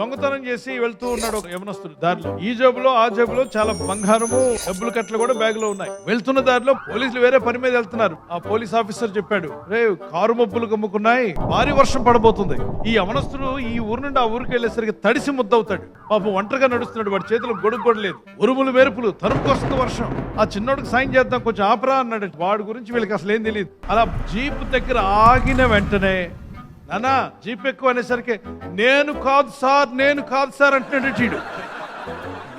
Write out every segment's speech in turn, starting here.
దొంగతనం చేసి వెళ్తూ ఉన్నాడు ఒక యవనస్తుడు. దారిలో ఈ జేబులో ఆ జేబులో చాలా బంగారము డబ్బులు కట్టలు కూడా బ్యాగ్లో ఉన్నాయి. వెళ్తున్న దారిలో పోలీసులు వేరే పని మీద వెళ్తున్నారు. ఆ పోలీస్ ఆఫీసర్ చెప్పాడు రే కారు మబ్బులు కమ్ముకున్నాయి భారీ వర్షం పడబోతుంది. ఈ యవనస్తుడు ఈ ఊరు నుండి ఆ ఊరికి వెళ్ళేసరికి తడిసి ముద్దవుతాడు. పాపం ఒంటరిగా నడుస్తున్నాడు వాడి చేతిలో గొడుగు కూడా లేదు ఉరుములు మెరుపులు తరుపుకొస్తుంది వర్షం. ఆ చిన్నోడికి సాయం చేద్దాం కొంచెం ఆపరా అన్నాడు. వాడి గురించి వీళ్ళకి అసలు ఏం తెలియదు అలా జీప్ దగ్గర ఆగిన వెంటనే నానా జీప్ ఎక్కువ అనేసరికి నేను కాదు సార్ నేను కాదు సార్ అంటున్నాడు చీడు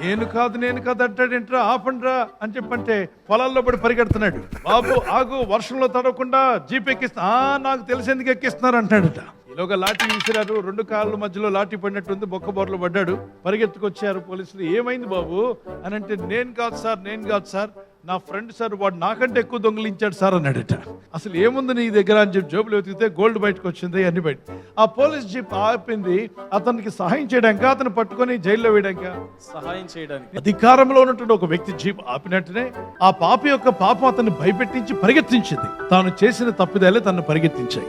నేను కాదు నేను కాదు అంటాడు ఏంట్రా ఆపండ్రా అని చెప్పంటే పొలాల్లో పడి పరిగెడుతున్నాడు. బాబు ఆగు వర్షంలో తడవకుండా జీప్ ఎక్కిస్తా "ఆ, నాకు తెలిసేందుకు ఎక్కిస్తున్నారు అంటాడట ఈలోగా లాఠీ విసిరారు రెండు కాళ్ళ మధ్యలో లాఠీ పడినట్టుంది బొక్క బొరలు పడ్డాడు. పరిగెత్తుకొచ్చారు పోలీసులు. ఏమైంది బాబు? అని అంటే నేను కాదు సార్ నేను కాదు సార్ నా ఫ్రెండ్ సార్ వాడు నాకంటే ఎక్కువ దొంగిలించాడు సార్ అన్నాడట అసలు ఏముంది నీ దగ్గర? అని చెప్పి జేబులో వెతికితే గోల్డ్ బయటకు వచ్చింది అన్ని బయట. ఆ పోలీస్ జీప్ ఆపింది అతనికి సహాయం చేయడానికి అతను పట్టుకొని జైల్లో వేయడానికి? సహాయం చేయడానికి. అధికారంలో ఉన్నటువంటి ఒక వ్యక్తి జీప్ ఆపినట్టునే ఆ పాప యొక్క పాపం అతన్ని భయపెట్టించి పరిగెత్తించింది. తాను చేసిన తప్పిదాలే తను పరిగెత్తించాయి.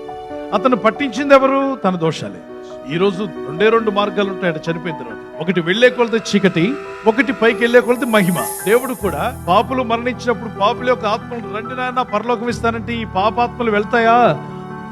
అతను పట్టించింది ఎవరు? తన దోషాలే. ఈరోజు రెండే రెండు మార్గాలు ఉంటాయి అటు చనిపోయిన తర్వాత. ఒకటి వెళ్ళే కొలత చీకటి ఒకటి పైకి వెళ్ళే కొలత మహిమ. దేవుడు కూడా పాపులు మరణించినప్పుడు పాపుల యొక్క ఆత్మలు రండి నాయన పరలోకం ఇస్తానంటే ఈ పాపాత్మలు వెళ్తాయా?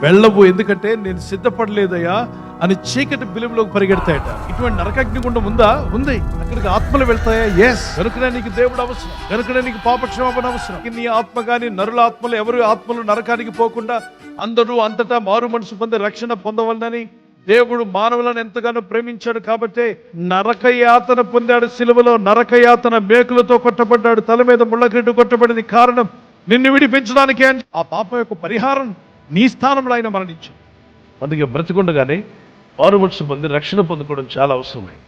వెళ్ళవు ఎందుకంటే నేను సిద్ధపడలేదయ్యా అని చీకటి బిలుపులోకి పరిగెడతాయట. ఇటువంటి నరకగ్నిగుండం ఉందా? ఉంది. అక్కడికి ఆత్మలు వెళ్తాయా? ఎస్ కనుకనే నీకు దేవుడు అవసరం. కనుకనే నీకు పాపక్షమాపణ అవసరం. నీ ఆత్మ కానీ నరుల ఆత్మలు ఎవరు ఆత్మలు నరకానికి పోకుండా అందరూ అంతటా మారు మనసు పొందే రక్షణ పొందవలనని దేవుడు మానవులను ఎంతగానో ప్రేమించాడు కాబట్టి నరక యాతన పొందాడు సిలువలో నరక యాతన మేకులతో కొట్టబడ్డాడు తల మీద ముళ్ళకిట్టు కొట్టబడింది కారణం నిన్ను విడిపించడానికే అని ఆ పాపం యొక్క పరిహారం నీ స్థానంలో ఆయన మరణించాడు. అందుకే బ్రతికుండగానే మారు మనసు పొంది రక్షణ పొందుకోవడం చాలా అవసరమైంది.